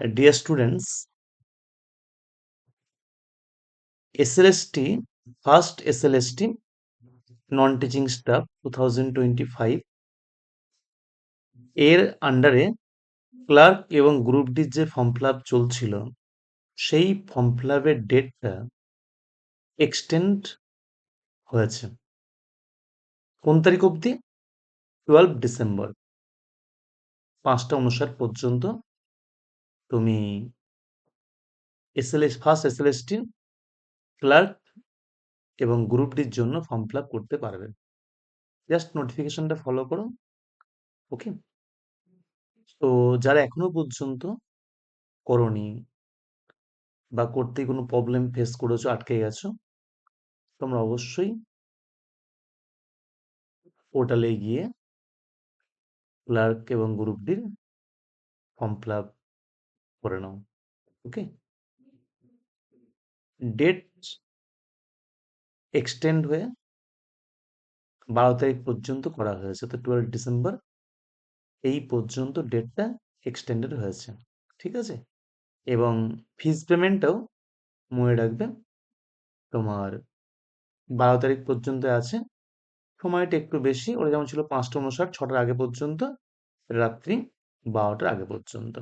Dear students, SLST, first SLST, non-teaching staff 2025 এর আন্ডারে clerk এবং গ্রুপ ডির যে ফর্ম ফিল চলছিল সেই ফর্ম ফিল ডেটটা এক্সটেন্ড হয়েছে। কোন তারিখ অবধি? টুয়েলভ ডিসেম্বর পাঁচটা অনুসার পর্যন্ত তুমি এসএলএস ফার্স্ট এসএলএসটি ক্লার্ক এবং গ্রুপ ডির জন্য ফর্ম ফিল করতে পারবে। জাস্ট নোটিফিকেশনটা ফলো করো। ওকে তো যারা এখনও পর্যন্ত করনি বা করতে কোনো প্রবলেম ফেস করেছ, আটকে গেছো, তোমরা অবশ্যই পোর্টালে গিয়ে ক্লার্ক এবং গ্রুপ ডির ফর্ম ফিল করে নাও। ওকে ডেট এক্সটেন্ড হয়ে বারো তারিখ পর্যন্ত করা হয়েছে। তো টুয়েলভ ডিসেম্বর এই পর্যন্ত ডেটটা এক্সটেন্ডেড হয়েছে। ঠিক আছে? এবং ফিজ পেমেন্টটাও মনে রাখবে তোমার বারো তারিখ পর্যন্ত আছে। সময়টা একটু বেশি ওরা যেমন ছিল পাঁচটা অনুসার ছটার আগে পর্যন্ত, রাত্রি বারোটার আগে পর্যন্ত।